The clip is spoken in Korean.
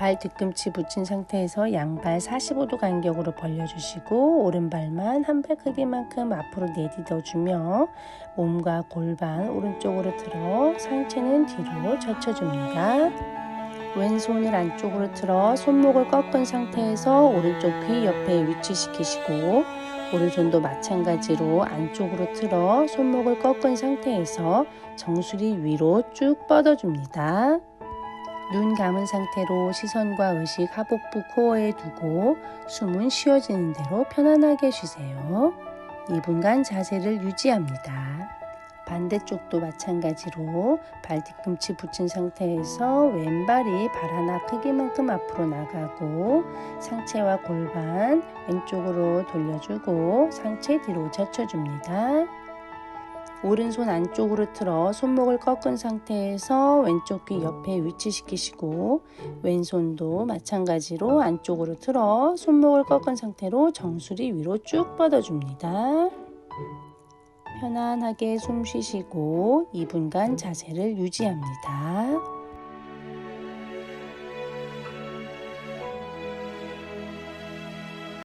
발 뒤꿈치 붙인 상태에서 양발 45도 간격으로 벌려주시고 오른발만 한 발 크기만큼 앞으로 내딛어주며 몸과 골반 오른쪽으로 틀어 상체는 뒤로 젖혀줍니다. 왼손을 안쪽으로 틀어 손목을 꺾은 상태에서 오른쪽 귀 옆에 위치시키시고 오른손도 마찬가지로 안쪽으로 틀어 손목을 꺾은 상태에서 정수리 위로 쭉 뻗어줍니다. 눈 감은 상태로 시선과 의식 하복부 코어에 두고 숨은 쉬어지는 대로 편안하게 쉬세요. 2분간 자세를 유지합니다. 반대쪽도 마찬가지로 발 뒤꿈치 붙인 상태에서 왼발이 발 하나 크기만큼 앞으로 나가고 상체와 골반 왼쪽으로 돌려주고 상체 뒤로 젖혀줍니다. 오른손 안쪽으로 틀어 손목을 꺾은 상태에서 왼쪽 귀 옆에 위치시키시고 왼손도 마찬가지로 안쪽으로 틀어 손목을 꺾은 상태로 정수리 위로 쭉 뻗어줍니다. 편안하게 숨 쉬시고 2분간 자세를 유지합니다.